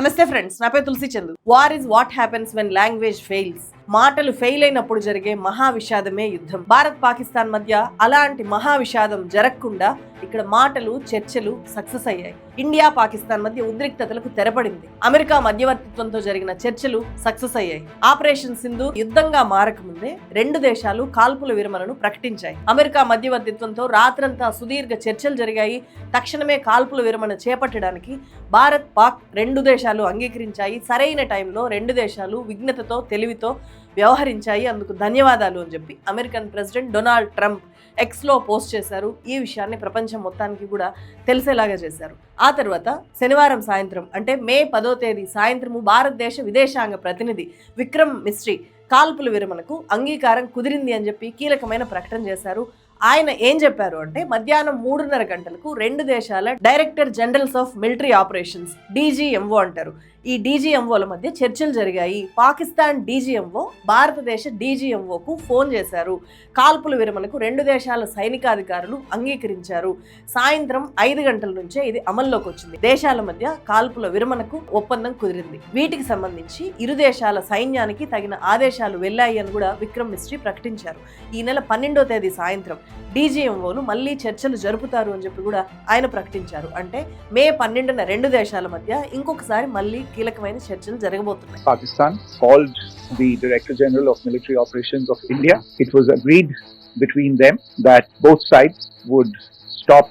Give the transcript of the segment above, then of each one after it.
నమస్తే ఫ్రెండ్స్ నా పేరు Tulasi Chandu. War is what happens when language fails మాటలు ఫెయిల్ అయినప్పుడు జరిగే మహా విషాదమే యుద్ధం. భారత్ పాకిస్తాన్ మధ్య అలాంటి మహా విషాదం జరగకుండా ఇక్కడ మాటలు చర్చలు సక్సెస్ అయ్యాయి. ఇండియా పాకిస్తాన్ మధ్య ఉద్రిక్తతలకు తెరపడింది. అమెరికా మధ్యవర్తిత్వంతో జరిగిన చర్చలు సక్సెస్ అయ్యాయి. ఆపరేషన్ సింధు యుద్ధంగా మారకముందే రెండు దేశాలు కాల్పుల విరమణను ప్రకటించాయి. అమెరికా మధ్యవర్తిత్వంతో రాత్రంతా సుదీర్ఘ చర్చలు జరిగాయి. తక్షణమే కాల్పుల విరమణ చేపట్టడానికి భారత్ పాక్ రెండు దేశాలు అంగీకరించాయి. సరైన టైంలో రెండు దేశాలు విఘ్నతతో తెలివితో వ్యవహరించాయి. అందుకు ధన్యవాదాలు అని చెప్పి అమెరికన్ ప్రెసిడెంట్ డొనాల్డ్ ట్రంప్ ఎక్స్లో పోస్ట్ చేశారు. ఈ విషయాన్ని ప్రపంచం మొత్తానికి కూడా తెలిసేలాగా చేశారు. ఆ తర్వాత శనివారం సాయంత్రం అంటే మే పదో తేదీ సాయంత్రము భారతదేశ విదేశాంగ ప్రతినిధి విక్రమ్ మిస్ట్రీ కాల్పుల విరమణకు అంగీకారం కుదిరింది అని చెప్పి కీలకమైన ప్రకటన చేశారు. ఆయన ఏం చెప్పారు అంటే మధ్యాహ్నం మూడున్నర గంటలకు రెండు దేశాల director generals of military operations DGMO అంటారు. ఈ డీజీఎంఓల మధ్య చర్చలు జరిగాయి. పాకిస్తాన్ డీజీఎంఓ భారతదేశ డీజీఎంఓకు ఫోన్ చేశారు. కాల్పుల విరమణకు రెండు దేశాల సైనికాధికారులు అంగీకరించారు. సాయంత్రం ఐదు గంటల నుంచే ఇది అమల్లోకి వచ్చింది. దేశాల మధ్య కాల్పుల విరమణకు ఒప్పందం కుదిరింది. వీటికి సంబంధించి ఇరు దేశాల సైన్యానికి తగిన ఆదేశాలు వెళ్ళాయి అని కూడా విక్రమ్ మిస్ట్రీ ప్రకటించారు. ఈ నెల పన్నెండో తేదీ సాయంత్రం డీజీఎంఓలు మళ్ళీ చర్చలు జరుపుతారు అని చెప్పి కూడా ఆయన ప్రకటించారు. అంటే మే పన్నెండున రెండు దేశాల మధ్య ఇంకొకసారి మళ్ళీ కీలకమైన చర్చలు జరగబోతున్నాయి. Pakistan called the Director General of Military Operations of India. It was agreed between them that both sides would stop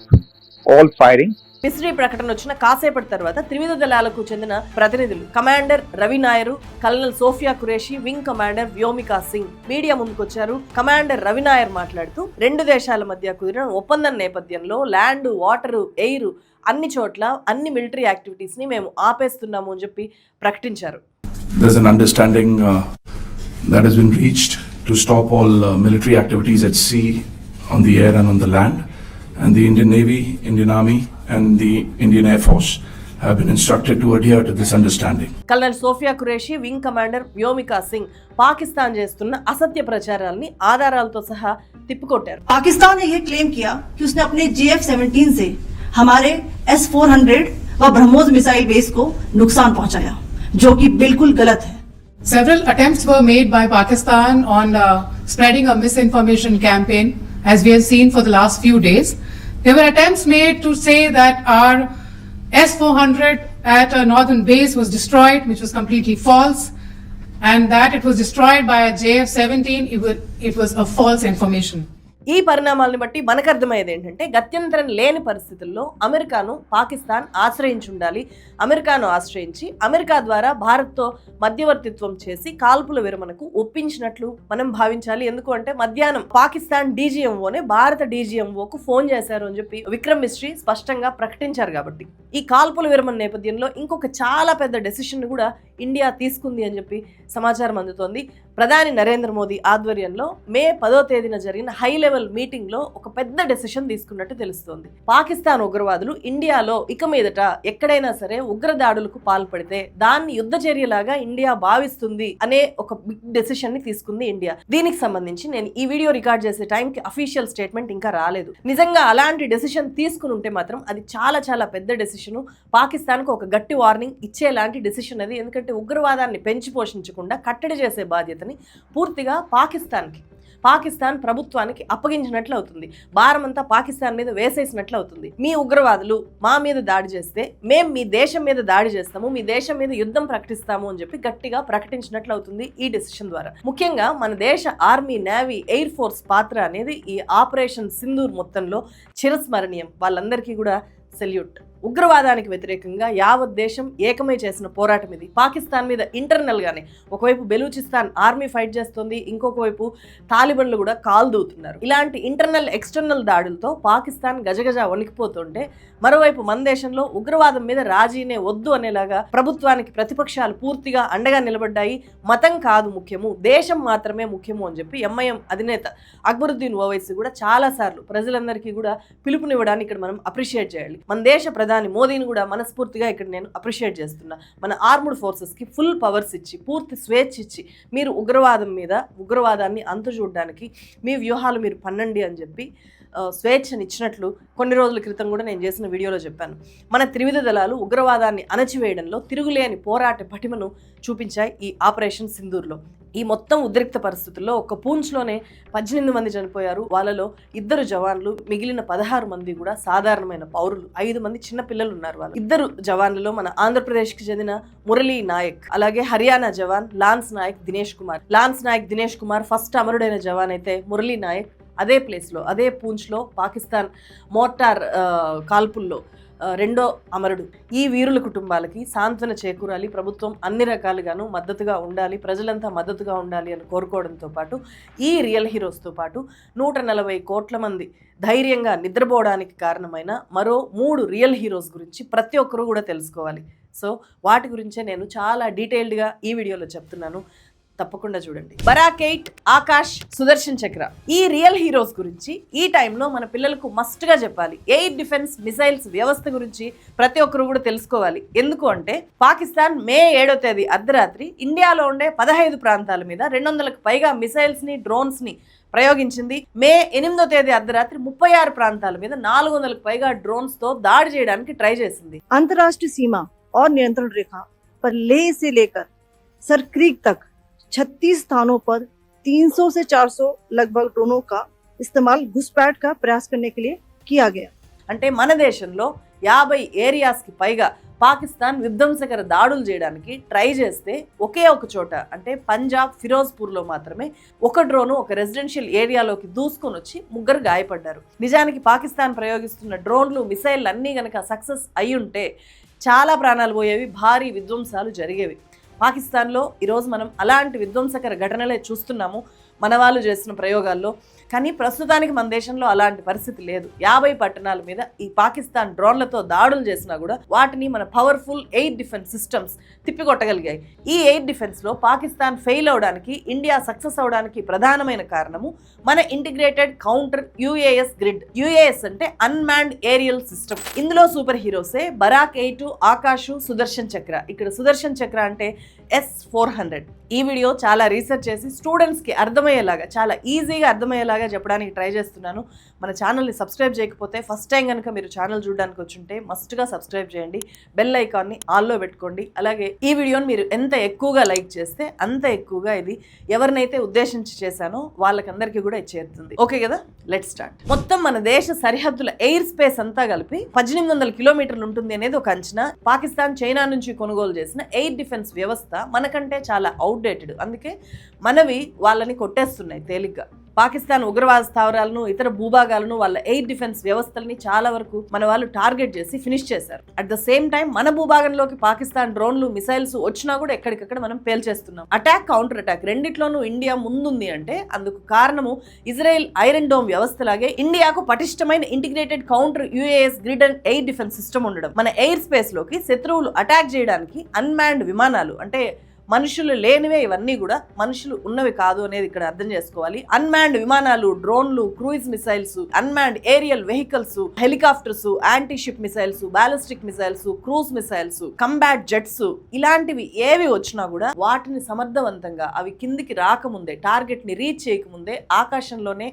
all firing. మిస్ట్రీ ప్రకటన వచ్చిన కాసేపటి తర్వాత త్రివిధ దళాలకు చెందిన ప్రతినిధులు commander Ravi Nair colonel Sofiya Qureshi wing commander Vyomika Singh media ముందుకొచ్చారు. కమాండర్ రవి నాయర్ మాట్లాడుతూ రెండు దేశాల మధ్య కుదిరిన ఒప్పందం నేపథ్యంలో ల్యాండ్ వాటర్ ఎయిర్ అన్ని చోట్ల అన్ని మిలిటరీ యాక్టివిటీస్ ని మేము ఆపేస్తున్నాము అని చెప్పి ప్రకటించారు There's an understanding uh, that has been reached to stop all uh, military activities at sea, on the air, and on the land. And the Indian Navy, Indian Army, and the Indian Air Force have been instructed to adhere to this understanding. Colonel Sofia Qureshi wing commander Vyomika Singh Pakistan చేస్తున్న అసత్య ప్రచారాల్ని ఆధారాలతో సహా తిప్పికొట్టారు पाकिस्तान ने यह claim किया कि उसने अपने जेएफ 17 से हमारे एस फोर हंड्रेड व ब्रह्मोस मिसाइल बेस को नुकसान पहुँचाया, जो कि बिल्कुल गलत है। Several attempt made by Pakistan on spreading a misinformation campaign as we have seen for the last few days there were attempt made to say that our S four hundred at a northern base was destroyed which was completely false and that it was destroyed by J F seventeen it was a false information ఈ పరిణామాలను బట్టి మనకు అర్థమయ్యేది ఏంటంటే గత్యంతరం లేని పరిస్థితుల్లో అమెరికాను పాకిస్తాన్ ఆశ్రయించి ఉండాలి. అమెరికాను ఆశ్రయించి అమెరికా ద్వారా భారత్తో మధ్యవర్తిత్వం చేసి కాల్పుల విరమణకు ఒప్పించినట్లు మనం భావించాలి. ఎందుకు అంటే మధ్యాహ్నం పాకిస్తాన్ డీజీఎంఓనే భారత డీజీఎంఓకు ఫోన్ చేశారు అని చెప్పి విక్రమ్ మిస్ట్రీ స్పష్టంగా ప్రకటించారు కాబట్టి. ఈ కాల్పుల విరమణ నేపథ్యంలో ఇంకొక చాలా పెద్ద డెసిషన్ కూడా ఇండియా తీసుకుంది అని చెప్పి సమాచారం అందుతోంది. ప్రధాని నరేంద్ర మోదీ ఆధ్వర్యంలో మే పదో తేదీన జరిగిన హై లెవెల్ మీటింగ్లో ఒక పెద్ద డెసిషన్ తీసుకున్నట్టు తెలుస్తోంది. పాకిస్తాన్ ఉగ్రవాదులు ఇండియాలో ఇక మీదట ఎక్కడైనా సరే ఉగ్రదాడులకు పాల్పడితే దాన్ని యుద్ధ చర్యలాగా ఇండియా భావిస్తుంది అనే ఒక బిగ్ డెసిషన్ని తీసుకుంది ఇండియా. దీనికి సంబంధించి నేను ఈ వీడియో రికార్డ్ చేసే టైంకి అఫీషియల్ స్టేట్మెంట్ ఇంకా రాలేదు. నిజంగా అలాంటి డెసిషన్ తీసుకుని ఉంటే మాత్రం అది చాలా చాలా పెద్ద డెసిషన్ పాకిస్తాన్కు ఒక గట్టి వార్నింగ్ ఇచ్చేలాంటి డెసిషన్ అది. ఎందుకంటే ఉగ్రవాదాన్ని పెంచి పోషించకుండా కట్టడి చేసే బాధ్యతని పూర్తిగా పాకిస్తాన్కి పాకిస్తాన్ ప్రభుత్వానికి అప్పగించినట్లు అవుతుంది. భారం అంతా పాకిస్తాన్ మీద వేసేసినట్లు అవుతుంది. మీ ఉగ్రవాదులు మా మీద దాడి చేస్తే మేం మీ దేశం మీద దాడి చేస్తాము మీ దేశం మీద యుద్ధం ప్రకటిస్తాము అని చెప్పి గట్టిగా ప్రకటించినట్లు అవుతుంది ఈ డెసిషన్ ద్వారా. ముఖ్యంగా మన దేశ ఆర్మీ నేవీ ఎయిర్ ఫోర్స్ పాత్ర అనేది ఈ ఆపరేషన్ సింధూర్ మొత్తంలో చిరస్మరణీయం. వాళ్ళందరికీ కూడా సెల్యూట్. ఉగ్రవాదానికి వ్యతిరేకంగా యావత్ దేశం ఏకమై చేసిన పోరాటం ఇది. పాకిస్తాన్ మీద ఇంటర్నల్గానే ఒకవైపు బెలూచిస్తాన్ ఆర్మీ ఫైట్ చేస్తుంది ఇంకొక వైపు తాలిబన్లు కూడా కాల్ దూతున్నారు ఇలాంటి ఇంటర్నల్ ఎక్స్టర్నల్ దాడులతో పాకిస్తాన్ గజగజ వణికిపోతుంటే మరోవైపు మన దేశంలో ఉగ్రవాదం మీద రాజీనే వద్దు అనేలాగా ప్రభుత్వానికి ప్రతిపక్షాలు పూర్తిగా అండగా నిలబడ్డాయి. మతం కాదు ముఖ్యము దేశం మాత్రమే ముఖ్యము అని చెప్పి ఎంఐఎం అధినేత అక్బరుద్దీన్ ఓవైసీ కూడా చాలా సార్లు ప్రజలందరికీ కూడా పిలుపునివ్వడానికి ఇక్కడ మనం అప్రిషియేట్ చేయాలి. మన దేశ ప్రధాని మోదీని కూడా మనస్ఫూర్తిగా ఇక్కడ నేను అప్రిషియేట్ చేస్తున్నా. మన ఆర్మ్డ్ ఫోర్సెస్కి ఫుల్ పవర్స్ ఇచ్చి పూర్తి స్వేచ్ఛ ఇచ్చి మీరు ఉగ్రవాదం మీద ఉగ్రవాదాన్ని అంతు చూడడానికి మీ వ్యూహాలు మీరు పన్నండి అని చెప్పి స్వేచ్ఛనిచ్చినట్లు కొన్ని రోజుల క్రితం కూడా నేను చేసిన వీడియోలో చెప్పాను. మన త్రివిధ దళాలు ఉగ్రవాదాన్ని అణచివేయడంలో తిరుగులేని పోరాట పటిమను చూపించాయి ఈ ఆపరేషన్ సింధూర్లో. ఈ మొత్తం ఉద్రిక్త పరిస్థితుల్లో ఒక పూంచ్లోనే పద్దెనిమిది మంది చనిపోయారు. వాళ్ళలో ఇద్దరు జవాన్లు మిగిలిన పదహారు మంది కూడా సాధారణమైన పౌరులు. ఐదు మంది చిన్న పిల్లలు ఉన్నారు వాళ్ళు. ఇద్దరు జవాన్లలో మన ఆంధ్రప్రదేశ్కి చెందిన మురళీ నాయక్ అలాగే Haryana jawan lance Naik Dinesh Kumar. Lance Naik Dinesh Kumar first అమరుడైన జవాన్ అయితే మురళీ నాయక్. అదే ప్లేస్లో అదే పూంచ్లో పాకిస్తాన్ మోటార్ కాల్పుల్లో రెండో అమరుడు. ఈ వీరుల కుటుంబాలకి సాంత్వన చేకూరాలి. ప్రభుత్వం అన్ని రకాలుగాను మద్దతుగా ఉండాలి. ప్రజలంతా మద్దతుగా ఉండాలి అని కోరుకోవడంతో పాటు ఈ రియల్ హీరోస్తో పాటు నూట నలభై కోట్ల మంది ధైర్యంగా నిద్రపోవడానికి కారణమైన మరో మూడు రియల్ హీరోస్ గురించి ప్రతి ఒక్కరూ కూడా తెలుసుకోవాలి. సో వాటి గురించే నేను చాలా డీటెయిల్డ్గా ఈ వీడియోలో చెప్తున్నాను. తప్పకుండా చూడండి బరాక్ ఎయిట్ ఆకాష్ సుదర్శన్ చక్ర ఈ రియల్ హీరోస్ గురించి ఈ టైంలో మన పిల్లలకు మస్ట్ గా చెప్పాలి ఎయిర్ డిఫెన్స్ మిసైల్స్ వ్యవస్థ గురించి ప్రతి ఒక్కరు కూడా తెలుసుకోవాలి ఎందుకు అంటే పాకిస్తాన్ మే ఏడో తేదీ అర్ధరాత్రి ఇండియాలో ఉండే పదహైదు ప్రాంతాల మీద రెండు వందలకు పైగా మిసైల్స్ ని డ్రోన్స్ ని ప్రయోగించింది మే ఎనిమిదో తేదీ అర్ధరాత్రి ముప్పై ఆరు ప్రాంతాల మీద నాలుగు వందలకు పైగా డ్రోన్స్ తో దాడి చేయడానికి ట్రై చేసింది अंतर्राष्ट्रीय सीमा और नियंत्रण रेखा पर लेह से लेकर सरक्रीक तक 36 स्थानों पर 300 से 400 लगभग ड्रोनों का इस्तेमाल घुसपैठ का प्रयास करने के लिए किया गया అంటే మన దేశంలో యాభై ఏరియాస్కి పైగా పాకిస్తాన్ విధ్వంసకర దాడులు చేయడానికి ట్రై చేస్తే ఒకే ఒక చోట అంటే పంజాబ్ ఫిరోజ్పూర్లో మాత్రమే ఒక డ్రోను ఒక రెసిడెన్షియల్ ఏరియాలోకి దూసుకొని వచ్చి ముగ్గురు గాయపడ్డారు నిజానికి పాకిస్తాన్ ప్రయోగిస్తున్న డ్రోన్లు మిసైల్ అన్నీ గనక సక్సెస్ అయి ఉంటే చాలా ప్రాణాలు పోయేవి భారీ విధ్వంసాలు జరిగేవి పాకిస్తాన్లో ఈరోజు మనం అలాంటి విధ్వంసకర ఘటనలే చూస్తున్నాము. మన వాళ్ళు చేసిన ప్రయోగాల్లో కానీ ప్రస్తుతానికి మన దేశంలో అలాంటి పరిస్థితి లేదు. యాభై పట్టణాల మీద ఈ పాకిస్తాన్ డ్రోన్లతో దాడులు చేసినా కూడా వాటిని మన పవర్ఫుల్ ఎయిర్ డిఫెన్స్ సిస్టమ్స్ తిప్పికొట్టగలిగాయి. ఈ ఎయిర్ డిఫెన్స్లో పాకిస్తాన్ ఫెయిల్ అవడానికి ఇండియా సక్సెస్ అవడానికి ప్రధానమైన కారణము మన integrated counter UAS grid UAS అంటే అన్మాన్డ్ ఏరియల్ సిస్టమ్ ఇందులో సూపర్ హీరోసే బరాక్ ఎయిట్ ఆకాశు సుదర్శన్ చక్ర. ఇక్కడ సుదర్శన్ చక్ర అంటే ఎస్ ఫోర్ హండ్రెడ్ ఈ వీడియో చాలా రీసెర్చ్ చేసి స్టూడెంట్స్కి అర్థమయ్యేలాగా చాలా ఈజీగా అర్థమయ్యేలాగా చెప్పడానికి ట్రై చేస్తున్నాను. మన ఛానల్ని సబ్స్క్రైబ్ చేయకపోతే ఫస్ట్ టైం కనుక మీరు ఛానల్ చూడడానికి వచ్చుంటే మస్ట్గా సబ్స్క్రైబ్ చేయండి. బెల్ ఐకాన్ని ఆల్లో పెట్టుకోండి. అలాగే ఈ వీడియోని మీరు ఎంత ఎక్కువగా లైక్ చేస్తే అంత ఎక్కువగా ఇది ఎవరినైతే ఉద్దేశించి చేశానో వాళ్ళకందరికీ కూడా ఇది చేరుతుంది. ఓకే కదా? లెట్ స్టార్ట్ మొత్తం మన దేశ సరిహద్దుల ఎయిర్ స్పేస్ అంతా కలిపి పద్దెనిమిది వందల కిలోమీటర్లు ఉంటుంది అనేది ఒక అంచనా. పాకిస్తాన్ చైనా నుంచి కొనుగోలు చేసిన ఎయిర్ డిఫెన్స్ వ్యవస్థ మనకంటే చాలా అవుట్డేటెడ్ అందుకే మనవి వాళ్ళని కొట్టేస్తున్నాయి తేలిగ్గా. పాకిస్తాన్ ఉగ్రవాద స్థావరాలను ఇతర భూభాగాలను వాళ్ళ ఎయిర్ డిఫెన్స్ వ్యవస్థల్ని చాలా వరకు మన వాళ్ళు టార్గెట్ చేసి ఫినిష్ చేశారు. అట్ ద సేమ్ టైం మన భూభాగంలోకి పాకిస్తాన్ డ్రోన్లు మిసైల్స్ వచ్చినా కూడా ఎక్కడికక్కడ మనం పేల్చేస్తున్నాం అటాక్ కౌంటర్ అటాక్ రెండిట్లోనూ ఇండియా ముందుంది అంటే అందుకు కారణము ఇజ్రాయెల్ ఐరన్ డోమ్ వ్యవస్థలాగే ఇండియాకు పటిష్టమైన integrated counter UAS grid and air defence system ఉండడం. మన ఎయిర్ స్పేస్లోకి శత్రువులు అటాక్ చేయడానికి అన్మాన్డ్ విమానాలు అంటే మనుషులు లేనివే ఇవన్నీ కూడా మనుషులు ఉన్నవి కాదు అనేది ఇక్కడ అర్థం చేసుకోవాలి. అన్మాన్డ్ విమానాలు డ్రోన్లు cruise missiles unmanned aerial vehicles helicopters anti ship missiles ballistic missiles cruise missiles combat jets ఇలాంటివి ఏవి వచ్చినా కూడా వాటిని సమర్థవంతంగా అవి కిందికి రాకముందే టార్గెట్ని రీచ్ చేయకముందే ఆకాశంలోనే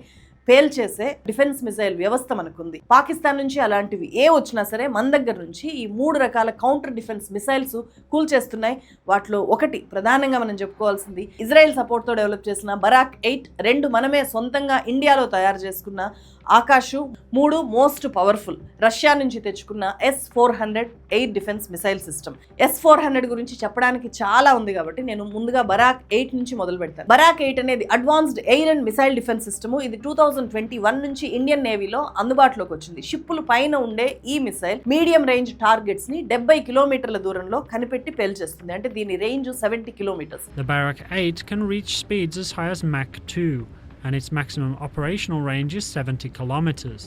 పేల్చేసే డిఫెన్స్ మిసైల్ వ్యవస్థ మనకుంది. పాకిస్తాన్ నుంచి అలాంటివి ఏ వచ్చినా సరే మన దగ్గర నుంచి ఈ మూడు రకాల కౌంటర్ డిఫెన్స్ మిసైల్స్ కూల్చేస్తున్నాయి వాటిలో ఒకటి ప్రధానంగా మనం చెప్పుకోవాల్సింది ఇజ్రాయెల్ సపోర్ట్తో డెవలప్ చేసిన బరాక్ ఎయిట్ రెండు మనమే సొంతంగా ఇండియాలో తయారు చేసుకున్న ఆకాశు మూడు మోస్ట్ పవర్ఫుల్. రష్యా నుంచి తెచ్చుకున్న S four hundred eight defence missile system. S four hundred గురించి చెప్పడానికి చాలా ఉంది కాబట్టి నేను ముందుగా బరాక్ ఎయిట్ నుంచి మొదలు పెడతాను. బరాక్ ఎయిట్ అనేది advanced air and missile defence system. ఇది టూ థౌజండ్ ట్వంటీ వన్ నుంచి ఇండియన్ నేవీలో అందుబాటులోకి వచ్చింది. షిప్పులు పైన ఉండే ఈ మిసైల్ మీడియం రేంజ్ టార్గెట్స్ని డెబ్బై కిలోమీటర్ల దూరంలో కనిపెట్టి పేల్చేస్తుంది. అంటే దీని range seventy kilometres. The Barak 8 can reach speeds as high as Mach 2, and its maximum operational range is 70 kilometers.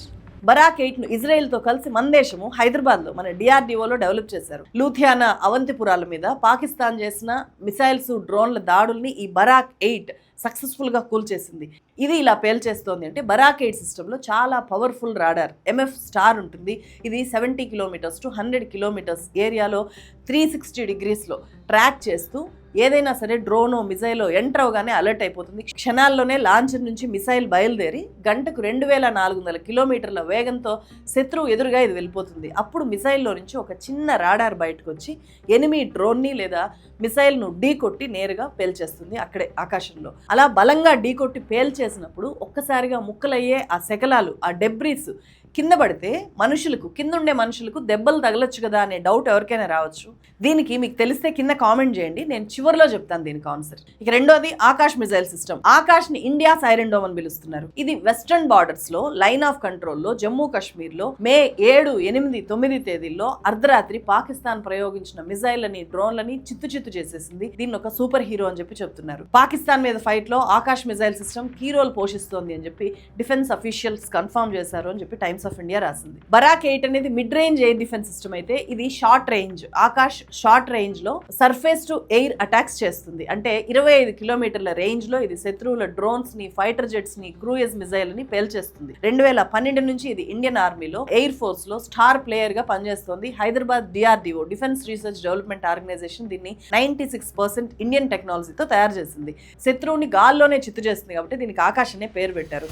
Barak ఎయిట్ను ఇజ్రాయెల్తో కలిసి మన దేశము హైదరాబాద్లో మన డిఆర్డిఓలో డెవలప్ చేశారు. లూథియానా అవంతిపురాల మీద పాకిస్తాన్ చేసిన మిసైల్స్ డ్రోన్ల దాడుల్ని ఈ బరాక్ ఎయిట్ సక్సెస్ఫుల్గా కూల్చేసింది. ఇది ఇలా పేల్చేస్తోంది అంటే బరాక్ ఎయిట్ సిస్టంలో చాలా పవర్ఫుల్ రాడార్ ఎంఎఫ్ స్టార్ ఉంటుంది. ఇది seventy kilometres to hundred kilometres ఏరియాలో త్రీ సిక్స్టీ డిగ్రీస్లో ట్రాక్ చేస్తూ ఏదైనా సరే డ్రోనో మిసైలో ఎంటర్ అవగానే అలర్ట్ అయిపోతుంది. క్షణాల్లోనే లాంచర్ నుంచి మిసైల్ బయలుదేరి గంటకు రెండు వేల నాలుగు వందల కిలోమీటర్ల వేగంతో శత్రువు ఎదురుగా ఇది వెళ్ళిపోతుంది. అప్పుడు మిసైల్లో నుంచి ఒక చిన్న రాడార్ బయటకు వచ్చి ఎనిమి డ్రోన్ని లేదా మిసైల్ను ఢీ కొట్టి నేరుగా పేల్చేస్తుంది అక్కడే ఆకాశంలో. అలా బలంగా ఢీ కొట్టి పేల్చేసినప్పుడు ఒక్కసారిగా ముక్కలయ్యే ఆ శకలాలు ఆ డెబ్రీస్ కింద పడితే మనుషులకు కింద ఉండే మనుషులకు దెబ్బలు తగలొచ్చు కదా అనే డౌట్ ఎవరికైనా రావచ్చు. దీనికి మీకు తెలిస్తే కింద కామెంట్ చేయండి. నేను చివరిలో చెప్తాను దీనికి ఆన్సర్ ఇక రెండోది ఆకాష్ మిసైల్ సిస్టమ్ ఆకాష్ని ఇండియా సైరన్ డోమ్ అని పిలుస్తున్నారు. ఇది వెస్టర్న్ బార్డర్స్లో లైన్ ఆఫ్ కంట్రోల్లో జమ్మూ కాశ్మీర్లో మే ఏడు ఎనిమిది తొమ్మిది తేదీల్లో అర్ధరాత్రి పాకిస్తాన్ ప్రయోగించిన మిసైల్లని డ్రోన్లని చిత్తు చిత్తు చేసేసింది. దీన్ని ఒక సూపర్ హీరో అని చెప్పి చెప్తున్నారు. పాకిస్తాన్ మీద ఫైట్లో Akash missile system key role పోషిస్తోంది అని చెప్పి డిఫెన్స్ అఫీషియల్స్ కన్ఫర్మ్ చేశారు అని చెప్పి టైమ్స్ ఆఫ్ ఇండియా రాసింది. బరాక్ ఎయిట్ అనేది mid range air defence system అయితే ఇది షార్ట్ రేంజ్ ఆకాష్ షార్ట్ రేంజ్లో సర్ఫేస్ టు ఎయిర్ అటాక్స్ చేస్తుంది. అంటే ఇరవై ఐదు కిలోమీటర్ల రేంజ్లో ఇది శత్రువుల డ్రోన్స్ని ఫైటర్ జెట్స్ని క్రూయజ్ మిజైల్ని పేల్చేస్తుంది. రెండు వేల పన్నెండు నుంచి ఇది ఇండియన్ ఆర్మీలో ఎయిర్ ఫోర్స్లో స్టార్ ప్లేయర్గా పనిచేస్తుంది. Hyderabad DRDO defence research development organisation దీన్ని నైన్టీ సిక్స్ పర్సెంట్ ఇండియన్ టెక్నాలజీతో తయారు చేసింది. శత్రువుని గాల్లోనే చిత్తు చేస్తుంది కాబట్టి దీనికి ఆకాశ్ అనే పేరు పెట్టారు.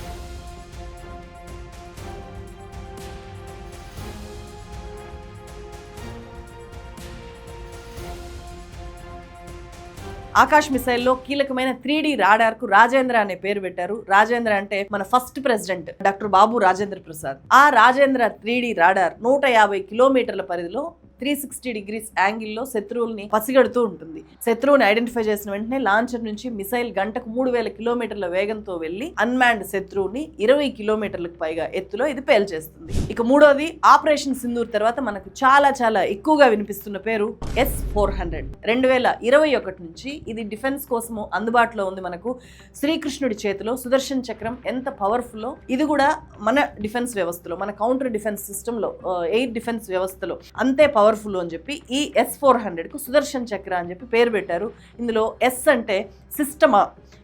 ఆకాష్ మిసైల్లో కీలకమైన త్రీ డి రాడార్కు రాజేంద్ర అనే పేరు పెట్టారు. రాజేంద్ర అంటే మన first president doctor Babu Rajendra Prasad. ఆ రాజేంద్ర త్రీ డి రాడార్ నూట యాభై కిలోమీటర్ల పరిధిలో త్రీ సిక్స్టీ డిగ్రీస్ యాంగిల్లో శత్రువుల్ని పసిగడుతూ ఉంటుంది. శత్రువుని ఐడెంటిఫై చేసిన వెంటనే లాంచర్ నుంచి మిసైల్ గంటకు మూడు వేల కిలోమీటర్ల వేగంతో వెళ్ళి అన్మాన్డ్ శత్రువుని ఇరవై కిలోమీటర్లకు పైగా ఎత్తులో ఇది పేల్చేస్తుంది. ఇక మూడోది ఆపరేషన్ సింధూర్ తర్వాత మనకు చాలా చాలా ఎక్కువగా వినిపిస్తున్న పేరు ఎస్ ఫోర్ హండ్రెడ్. రెండు వేల ఇరవై ఒకటి నుంచి ఇది డిఫెన్స్ కోసము అందుబాటులో ఉంది మనకు. శ్రీకృష్ణుడి చేతిలో సుదర్శన్ చక్రం ఎంత పవర్ఫుల్లో ఇది కూడా మన డిఫెన్స్ వ్యవస్థలో మన కౌంటర్ డిఫెన్స్ సిస్టంలో ఎయిర్ డిఫెన్స్ వ్యవస్థలో అంతే పవర్ పవర్ఫుల్ అని చెప్పి ఈ ఎస్ ఫోర్ హండ్రెడ్కు సుదర్శన్ చక్ర అని చెప్పి పేరు పెట్టారు. ఇందులో ఎస్ అంటే సిస్టమా.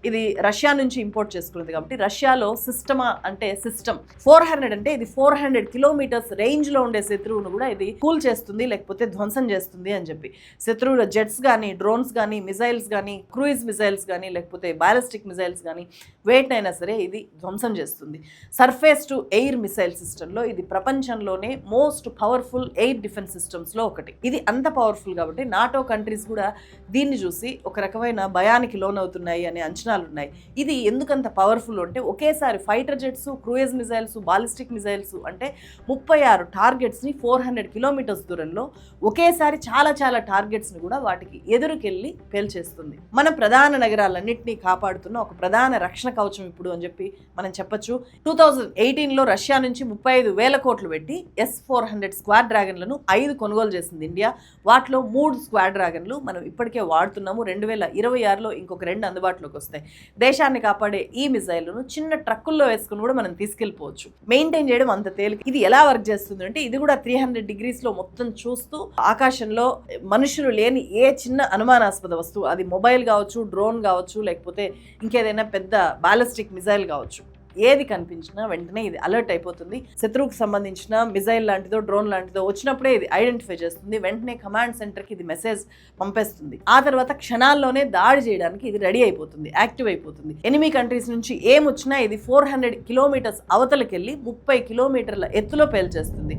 ఇది రష్యా నుంచి ఇంపోర్ట్ చేసుకున్నది కాబట్టి రష్యాలో సిస్టమా అంటే సిస్టమ్. ఫోర్ హండ్రెడ్ అంటే ఇది ఫోర్ హండ్రెడ్ కిలోమీటర్స్ రేంజ్లో ఉండే శత్రువును కూడా ఇది కూల్ చేస్తుంది లేకపోతే ధ్వంసం చేస్తుంది అని చెప్పి. శత్రువుల జెట్స్ కానీ డ్రోన్స్ కానీ మిసైల్స్ కానీ క్రూయిజ్ మిసైల్స్ కానీ లేకపోతే బ్యాలిస్టిక్ మిసైల్స్ కానీ వేటినైనా సరే ఇది ధ్వంసం చేస్తుంది. సర్ఫేస్ టు ఎయిర్ మిసైల్ సిస్టంలో ఇది ప్రపంచంలోనే మోస్ట్ పవర్ఫుల్ ఎయిర్ డిఫెన్స్ సిస్టమ్స్లో ఒకటి. ఇది అంత పవర్ఫుల్ కాబట్టి నాటో కంట్రీస్ కూడా దీన్ని చూసి ఒక రకమైన భయానికి లోనవుతున్నాయి అనే అంచనాలు ఉన్నాయి ఇది ఎందుకంత పవర్ఫుల్ అంటే ఒకేసారి fighter jets cruise missiles ballistic missiles అంటే ముప్పై ఆరు టార్గెట్స్ని ఫోర్ హండ్రెడ్ కిలోమీటర్స్ దూరంలో ఒకేసారి చాలా చాలా టార్గెట్స్ని కూడా వాటికి ఎదురుకెళ్ళి పేల్చేస్తుంది. మన ప్రధాన నగరాలన్నింటినీ కాపాడుతున్న ఒక ప్రధాన రక్షణ కవచం ఇప్పుడు అని చెప్పి మనం చెప్పొచ్చు. టూ థౌజండ్ ఎయిటీన్లో రష్యా నుంచి ముప్పై ఐదు వేల కోట్లు పెట్టి ఎస్ ఫోర్ హండ్రెడ్ స్క్వాడ్ డ్రాగన్లను ఐదు కొనుగోలు చేసింది ఇండియా. వాటిలో మూడు స్క్వాడ్ డ్రాగన్లు మనం ఇప్పటికే వాడుతున్నాము. రెండు వేల ఇరవై ఆరులో ఇంకొక రెండు అందుబాటులోకి వస్తాయి. దేశాన్ని కాపాడే ఈ మిసైల్ను చిన్న ట్రక్కుల్లో వేసుకుని కూడా మనం తీసుకెళ్ళిపోవచ్చు. మెయింటైన్ చేయడం అంత తేలిక ఇది ఎలా వర్క్ చేస్తుంది అంటే ఇది కూడా త్రీ హండ్రెడ్ డిగ్రీస్లో మొత్తం చూస్తూ ఆకాశంలో మనుషులు లేని ఏ చిన్న అనుమానాస్పద వస్తువు అది మొబైల్ కావచ్చు డ్రోన్ కావచ్చు లేకపోతే ఇంకేదైనా పెద్ద బాలిస్టిక్ మిజైల్ కావచ్చు. ఏది కనిపించినా వెంటనే ఇది అలర్ట్ అయిపోతుంది. శత్రువుకు సంబంధించిన మిజైల్ లాంటిదో డ్రోన్ లాంటిదో వచ్చినప్పుడే ఇది ఐడెంటిఫై చేస్తుంది. వెంటనే కమాండ్ సెంటర్కి ఇది మెసేజ్ పంపేస్తుంది. ఆ తర్వాత క్షణాల్లోనే దాడి చేయడానికి ఇది రెడీ అయిపోతుంది యాక్టివ్ అయిపోతుంది. ఎనిమి కంట్రీస్ నుంచి ఏం వచ్చినా ఇది ఫోర్ హండ్రెడ్ కిలోమీటర్స్ అవతలకి వెళ్ళి ముప్పై కిలోమీటర్ల ఎత్తులో పేల్చేస్తుంది.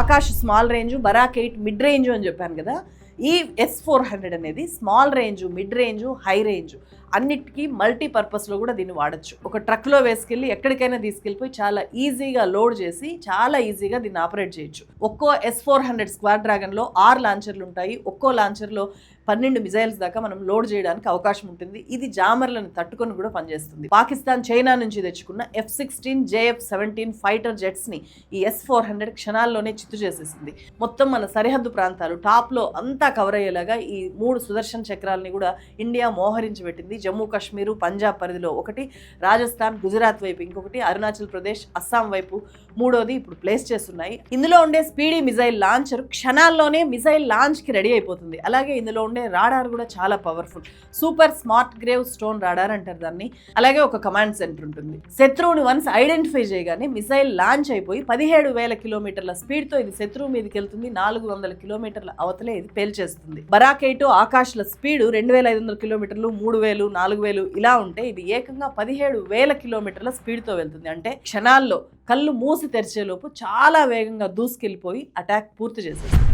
Akash small range Barak eight mid range అని చెప్పాను కదా ఈ ఎస్ ఫోర్ హండ్రెడ్ అనేది small range mid range high range అన్నిటికీ మల్టీపర్పస్లో కూడా దీన్ని వాడచ్చు. ఒక ట్రక్లో వేసుకెళ్ళి ఎక్కడికైనా తీసుకెళ్ళిపోయి చాలా ఈజీగా లోడ్ చేసి చాలా ఈజీగా దీన్ని ఆపరేట్ చేయొచ్చు. ఒక్కో ఎస్ ఫోర్ హండ్రెడ్ స్క్వాడ్ డ్రాగన్లో ఆరు లాంచర్లు ఉంటాయి. ఒక్కో లాంచర్లో పన్నెండు మిజైల్స్ దాకా మనం లోడ్ చేయడానికి అవకాశం ఉంటుంది. ఇది జామర్లను తట్టుకొని కూడా పనిచేస్తుంది. పాకిస్తాన్ చైనా నుంచి తెచ్చుకున్న F sixteen JF seventeen fighter జెట్స్ని ఈ ఎస్ ఫోర్ హండ్రెడ్ క్షణాల్లోనే చిత్తు చేసేసింది. మొత్తం మన సరిహద్దు ప్రాంతాలు టాప్లో అంతా కవర్ అయ్యేలాగా ఈ మూడు సుదర్శన్ చక్రాలని కూడా ఇండియా మోహరించి పెట్టింది. జమ్మూ కాశ్మీరు పంజాబ్ పరిధిలో ఒకటి రాజస్థాన్ గుజరాత్ వైపు ఇంకొకటి అరుణాచల్ ప్రదేశ్ అస్సాం వైపు మూడోది ఇప్పుడు ప్లేస్ చేస్తున్నాయి. ఇందులో ఉండే స్పీడీ మిసైల్ లాంచర్ క్షణాల్లోనే మిసైల్ లాంచ్కి రెడీ అయిపోతుంది. అలాగే ఇందులో ఉండే రాడార్ కూడా చాలా powerful. Super smart grave stone radar అంటారు దాన్ని. అలాగే ఒక కమాండ్ సెంటర్ ఉంటుంది. శత్రువుని వన్స్ ఐడెంటిఫై చేయగానే మిసైల్ లాంచ్ అయిపోయి పదిహేడు వేల కిలోమీటర్ల స్పీడ్తో ఇది శత్రువు మీదకి వెళ్తుంది. నాలుగు వందల కిలోమీటర్ల అవతలే ఇది పేల్చేస్తుంది. బరాకేటో ఆకాశ్ల స్పీడ్ రెండు వేల ఐదు వందల కిలోమీటర్లు మూడు వేలు నాలుగు వేలు ఇలా ఉంటే ఇది ఏకంగా పదిహేడు వేల కిలోమీటర్ల స్పీడ్తో వెళ్తుంది. అంటే క్షణాల్లో కళ్ళు మూసి తెరిచేలోపు చాలా వేగంగా దూసుకెళ్ళిపోయి అటాక్ పూర్తి చేసేస్తుంది.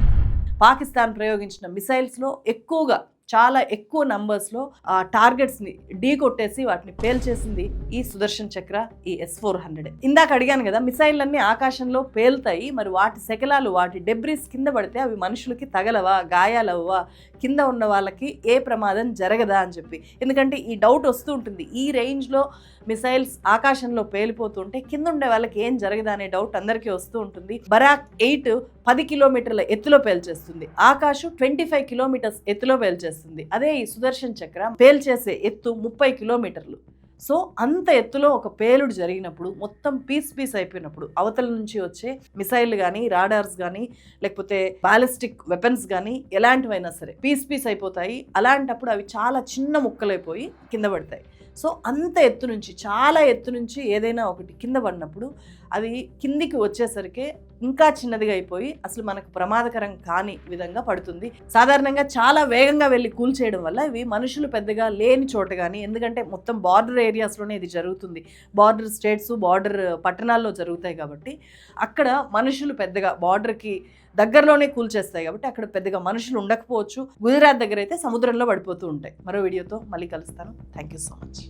పాకిస్తాన్ ప్రయోగించిన మిసైల్స్లో ఎక్కువగా చాలా ఎక్కువ నంబర్స్లో ఆ టార్గెట్స్ని ఢీ కొట్టేసి వాటిని పేల్చేసింది ఈ సుదర్శన్ చక్ర ఈ ఎస్ ఫోర్ హండ్రెడ్ ఇందాక అడిగాను కదా మిసైళ్ళన్నీ అన్ని ఆకాశంలో పేలుతాయి మరి వాటి శకలాలు వాటి డెబ్రిస్ కింద పడితే అవి మనుషులకి తగలవా గాయాలవ్వా కింద ఉన్న వాళ్ళకి ఏ ప్రమాదం జరగదా అని చెప్పి. ఎందుకంటే ఈ డౌట్ వస్తూ ఉంటుంది ఈ రేంజ్లో మిసైల్స్ ఆకాశంలో పేలిపోతుంటే కింద ఉండే వాళ్ళకి ఏం జరగదా అనే డౌట్ అందరికీ వస్తూ ఉంటుంది. బరాక్ ఎయిట్ పది కిలోమీటర్ల ఎత్తులో పేల్చేస్తుంది. ఆకాశం ట్వంటీ ఫైవ్ కిలోమీటర్స్ ఎత్తులో పేల్చేస్తుంది. అదే ఈ సుదర్శన్ చక్రం పేల్చేసే ఎత్తు ముప్పై కిలోమీటర్లు. సో అంత ఎత్తులో ఒక పేలుడు జరిగినప్పుడు మొత్తం పీస్ పీస్ అయిపోయినప్పుడు అవతల నుంచి వచ్చే మిసైల్ కానీ రాడార్స్ కానీ లేకపోతే బాలిస్టిక్ వెపన్స్ కానీ ఎలాంటివైనా సరే పీస్ పీస్ అయిపోతాయి. అలాంటప్పుడు అవి చాలా చిన్న ముక్కలైపోయి కింద పడతాయి. సో అంత ఎత్తు నుంచి చాలా ఎత్తు నుంచి ఏదైనా ఒకటి కింద పడినప్పుడు అది కిందికి వచ్చేసరికి ఇంకా చిన్నదిగా అయిపోయి అసలు మనకు ప్రమాదకరం కాని విధంగా పడుతుంది. సాధారణంగా చాలా వేగంగా వెళ్ళి కూల్చేయడం వల్ల ఇవి మనుషులు పెద్దగా లేని చోట కానీ ఎందుకంటే మొత్తం బార్డర్ ఏరియాస్లోనే ఇది జరుగుతుంది. బార్డర్ స్టేట్స్ బార్డర్ పట్టణాల్లో జరుగుతాయి కాబట్టి అక్కడ మనుషులు పెద్దగా బార్డర్కి దగ్గరలోనే కూల్చేస్తాయి కాబట్టి అక్కడ పెద్దగా మనుషులు ఉండకపోవచ్చు. గుజరాత్ దగ్గర అయితే సముద్రంలో పడిపోతూ ఉంటాయి. మరో వీడియోతో మళ్ళీ కలుస్తాను. Thank you so much.